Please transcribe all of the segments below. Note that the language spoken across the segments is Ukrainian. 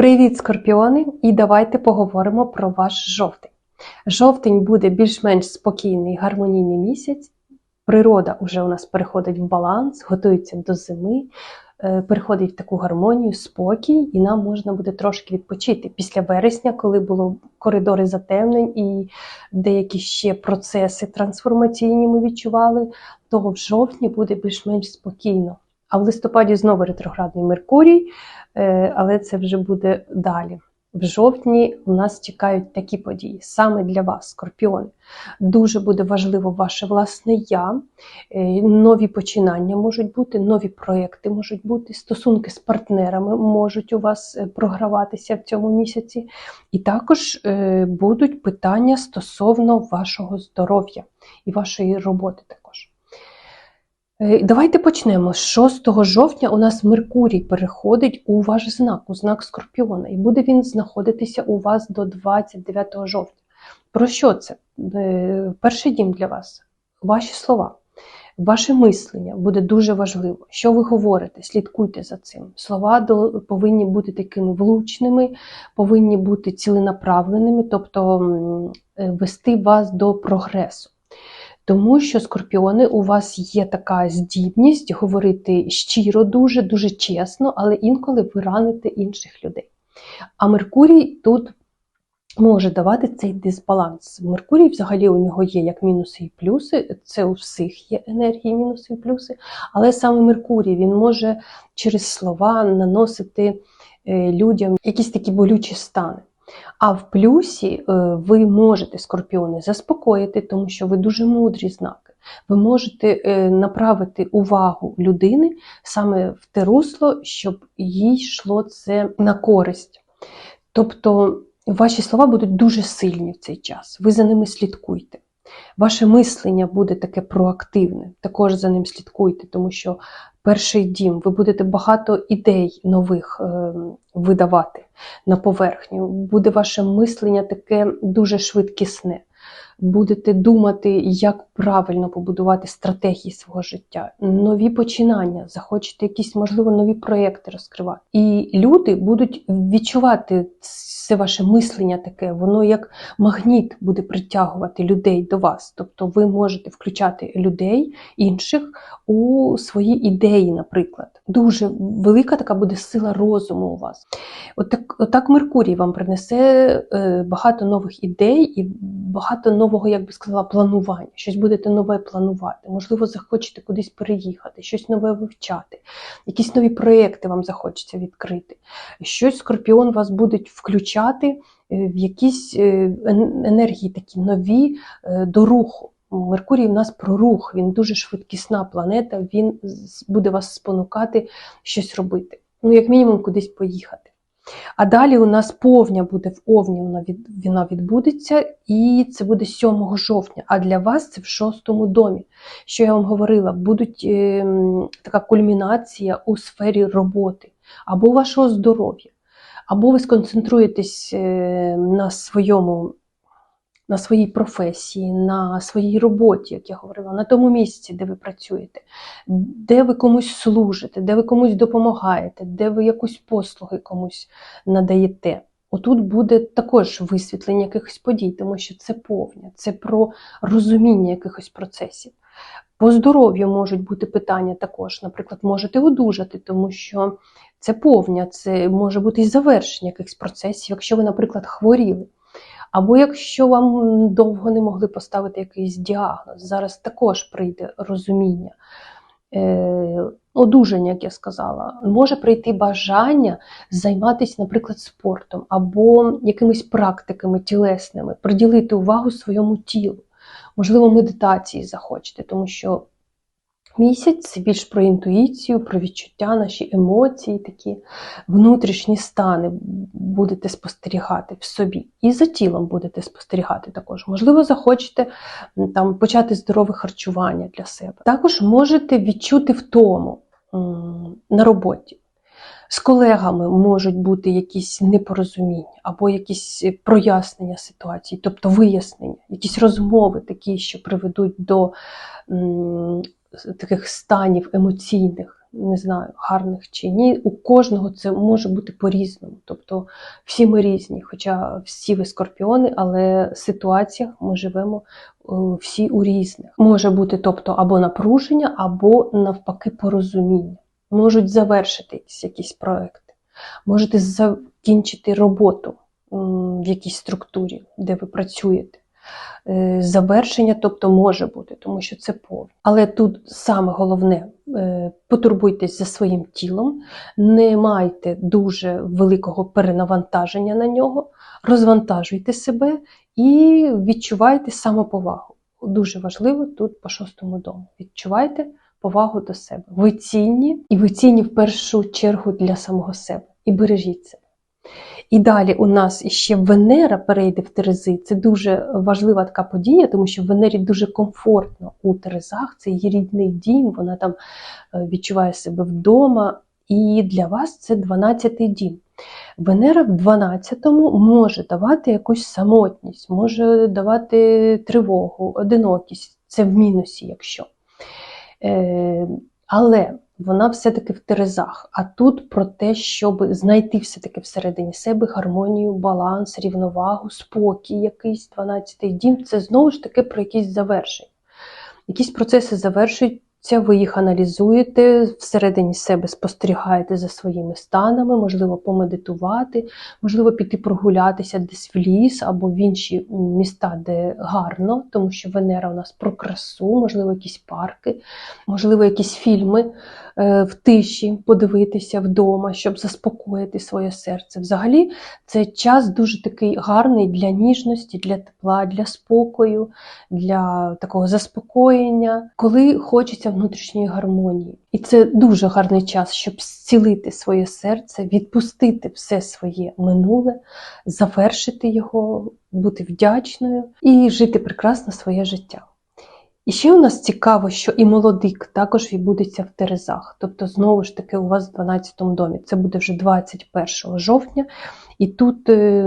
Привіт, скорпіони! І давайте поговоримо про ваш жовтень. Жовтень буде більш-менш спокійний, гармонійний місяць. Природа вже у нас переходить в баланс, готується до зими, е, переходить в таку гармонію, спокій, і нам можна буде трошки відпочити після вересня, коли було коридори затемнень і деякі ще процеси трансформаційні ми відчували, то в жовтні буде більш-менш спокійно. А в листопаді знову ретроградний Меркурій, але це вже буде далі. В жовтні у нас чекають такі події саме для вас, скорпіони. Дуже буде важливо ваше власне я, е, нові починання можуть бути, нові проекти можуть бути, стосунки з партнерами можуть у вас е, програватися в цьому місяці. І також е, будуть питання стосовно вашого здоров'я і вашої роботи. Е, Давайте почнемо. З 6 жовтня у нас Меркурій переходить у ваш знак, у знак Скорпіона, і буде він знаходитися у вас до 29 жовтня. Про що це? Е, Перший дім для вас, ваші слова, ваше мислення буде дуже важливо. Що ви говорите, слідкуйте за цим. Слова повинні бути такими влучними, повинні бути ціленаправленими, тобто е, вести вас до прогресу. Тому що скорпіони у вас є така здібність говорити щиро, дуже, дуже чесно, але інколи ви раните інших людей. А Меркурій тут може давати цей дисбаланс. Меркурій, взагалі, у нього є як мінуси і плюси. Це у всіх є енергії, мінуси і плюси. Але саме Меркурій він може через слова наносити е, людям якісь такі болючі стани. А в плюсі е, ви можете скорпіони заспокоїти, тому що ви дуже мудрі знаки. Ви можете е, направити увагу людини саме в те русло, щоб їй йшло це на користь. Тобто ваші слова будуть дуже сильні в цей час. Ви за ними слідкуйте. Ваше мислення буде таке проактивне, також за ним слідкуйте, тому що перший дім, ви будете багато ідей нових е, видавати на поверхню. Буде ваше мислення таке дуже швидкісне. Будете думати, як правильно побудувати стратегії свого життя, нові починання, захочете якісь, можливо, нові проекти розкривати. І люди будуть відчувати це ваше мислення таке, воно як магніт буде притягувати людей до вас. Тобто ви можете включати людей інших у свої ідеї, наприклад. Дуже велика така буде сила розуму у вас. Отак, отак Меркурій вам принесе е, багато нових ідей і багато нового, як би сказала, планування. Щось будете нове планувати. Можливо, захочете кудись переїхати, щось нове вивчати, якісь нові проекти вам захочеться відкрити. Щось скорпіон вас будуть включати е, в якісь е, енергії такі нові е, до руху. Меркурій в нас про рух, він дуже швидкісна планета, він буде вас спонукати щось робити. Ну, як мінімум, кудись поїхати. А далі у нас повня буде в Овні, вона, від, вона відбудеться, і це буде 7 жовтня. А для вас це в шостому домі. Що я вам говорила, будуть е, така кульмінація у сфері роботи або вашого здоров'я, або ви сконцентруєтесь е, на своєму. На своїй професії, на своїй роботі, як я говорила, на тому місці, де ви працюєте, де ви комусь служите, де ви комусь допомагаєте, де ви якусь послуги комусь надаєте. Отут буде також висвітлення якихось подій, тому що це повня, це про розуміння якихось процесів. По здоров'ю можуть бути питання також. Наприклад, можете одужати, тому що це повня, це може бути і завершення якихось процесів, якщо ви, наприклад, хворіли. Або якщо вам довго не могли поставити якийсь діагноз, зараз також прийде розуміння, е, одужання, як я сказала, може прийти бажання займатися, наприклад, спортом або якимись практиками тілесними, приділити увагу своєму тілу. Можливо, медитації захочете, тому що місяць це більш про інтуїцію, про відчуття, наші емоції, такі внутрішні стани будете спостерігати в собі. І за тілом будете спостерігати також. Можливо, захочете там, почати здорове харчування для себе. Також можете відчути втому на роботі. З колегами можуть бути якісь непорозуміння або якісь прояснення ситуації, тобто вияснення, якісь розмови такі, що приведуть до таких станів емоційних, не знаю, гарних чи ні. У кожного це може бути по-різному. Тобто всі ми різні, хоча всі ви скорпіони, але в ситуаціях ми живемо е, всі у різних. Може бути тобто або напруження, або навпаки порозуміння. Можуть завершитись якісь проекти, можете закінчити роботу в якійсь структурі, де ви працюєте. Е, Завершення, тобто може бути, тому що це повні. Але тут саме головне е, потурбуйтесь за своїм тілом, не майте дуже великого перенавантаження на нього, розвантажуйте себе і відчувайте самоповагу. Дуже важливо тут по шостому дому. Відчувайте повагу до себе. Ви цінні, і ви цінні в першу чергу для самого себе. І бережіть себе. І далі у нас ще Венера перейде в Терези. Це дуже важлива така подія, тому що Венері дуже комфортно у Терезах, це її рідний дім, вона там е, відчуває себе вдома. І для вас це 12-й дім. Венера в 12-му може давати якусь самотність, може давати тривогу, одинокість. Це в мінусі, якщо. Е, але вона все-таки в Терезах. А тут про те, щоб знайти все-таки всередині себе гармонію, баланс, рівновагу, спокій, якийсь 12-й дім. Це знову ж таки про якісь завершення. Якісь процеси завершуються, ви їх аналізуєте, всередині себе спостерігаєте за своїми станами, можливо, помедитувати, можливо, піти прогулятися десь в ліс або в інші міста, де гарно, тому що Венера у нас про красу, можливо, якісь парки, можливо, якісь фільми в тиші подивитися вдома, щоб заспокоїти своє серце. Взагалі, це час дуже такий гарний для ніжності, для тепла, для спокою, для такого заспокоєння, коли хочеться внутрішньої гармонії. І це дуже гарний час, щоб зцілити своє серце, відпустити все своє минуле, завершити його, бути вдячною і жити прекрасно своє життя. І ще у нас цікаво, що і молодик також відбудеться в Терезах. Тобто, знову ж таки, у вас в 12-му домі. Це буде вже 21 жовтня. І тут е,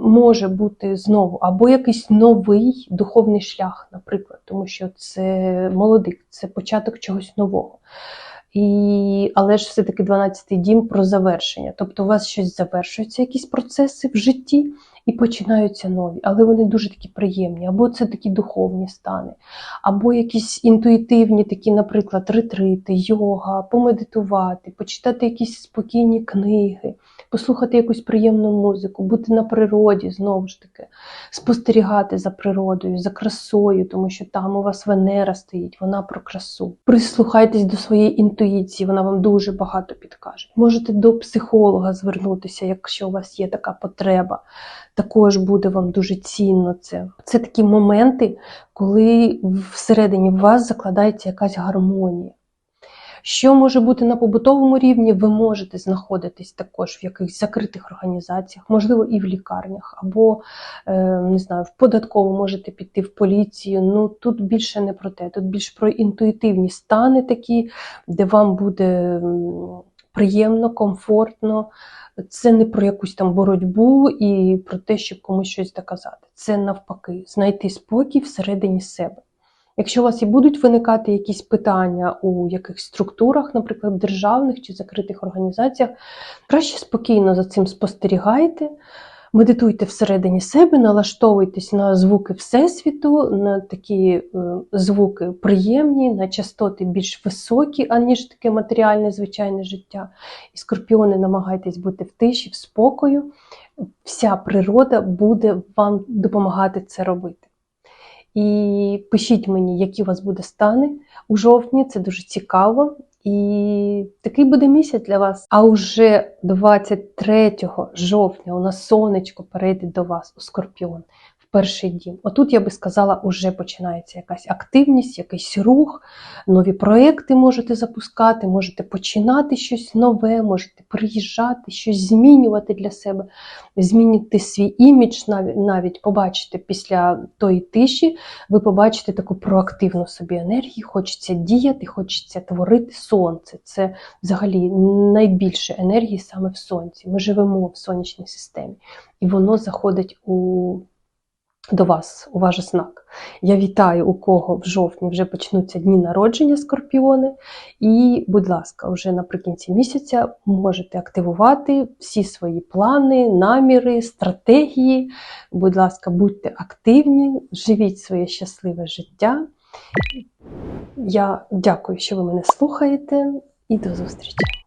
може бути знову або якийсь новий духовний шлях, наприклад, тому що це молодик, це початок чогось нового. І, Але ж все-таки 12-й дім про завершення. Тобто у вас щось завершується, якісь процеси в житті, і починаються нові, але вони дуже такі приємні, або це такі духовні стани, або якісь інтуїтивні, такі, наприклад, ретрити, йога, помедитувати, почитати якісь спокійні книги, послухати якусь приємну музику, бути на природі, знову ж таки, спостерігати за природою, за красою, тому що там у вас Венера стоїть, вона про красу. Прислухайтесь до своєї інтуїції, вона вам дуже багато підкаже. Можете до психолога звернутися, якщо у вас є така потреба також буде вам дуже цінно це. Це такі моменти, коли всередині вас закладається якась гармонія. Що може бути на побутовому рівні, ви можете знаходитись також в якихось закритих організаціях, можливо, і в лікарнях, або е, не знаю, в податкову можете піти в поліцію. Ну тут більше не про те, тут більш про інтуїтивні стани такі, де вам буде приємно, комфортно. Це не про якусь там боротьбу і про те, щоб комусь щось доказати. Це навпаки, знайти спокій всередині себе. Якщо у вас і будуть виникати якісь питання у якихось структурах, наприклад, державних чи закритих організаціях, краще спокійно за цим спостерігайте. Медитуйте всередині себе, налаштовуйтесь на звуки Всесвіту, на такі е, звуки приємні, на частоти більш високі, аніж таке матеріальне звичайне життя. І скорпіони намагайтесь бути в тиші, в спокою. Вся природа буде вам допомагати це робити. І пишіть мені, які у вас буде стани у жовтні, це дуже цікаво. І такий буде місяць для вас. А уже 23 жовтня у нас сонечко перейде до вас у Скорпіон перший дім. Отут я би сказала, вже починається якась активність, якийсь рух, нові проекти можете запускати, можете починати щось нове, можете приїжджати, щось змінювати для себе, змінити свій імідж, навіть побачите після тої тиші, ви побачите таку проактивну собі енергію, хочеться діяти, хочеться творити сонце. Це взагалі найбільше енергії саме в сонці. Ми живемо в сонячній системі, і воно заходить у до вас, у знак. Я вітаю, у кого в жовтні вже почнуться дні народження скорпіони. І, будь ласка, вже наприкінці місяця можете активувати всі свої плани, наміри, стратегії. Будь ласка, будьте активні, живіть своє щасливе життя. Я дякую, що ви мене слухаєте, і до зустрічі!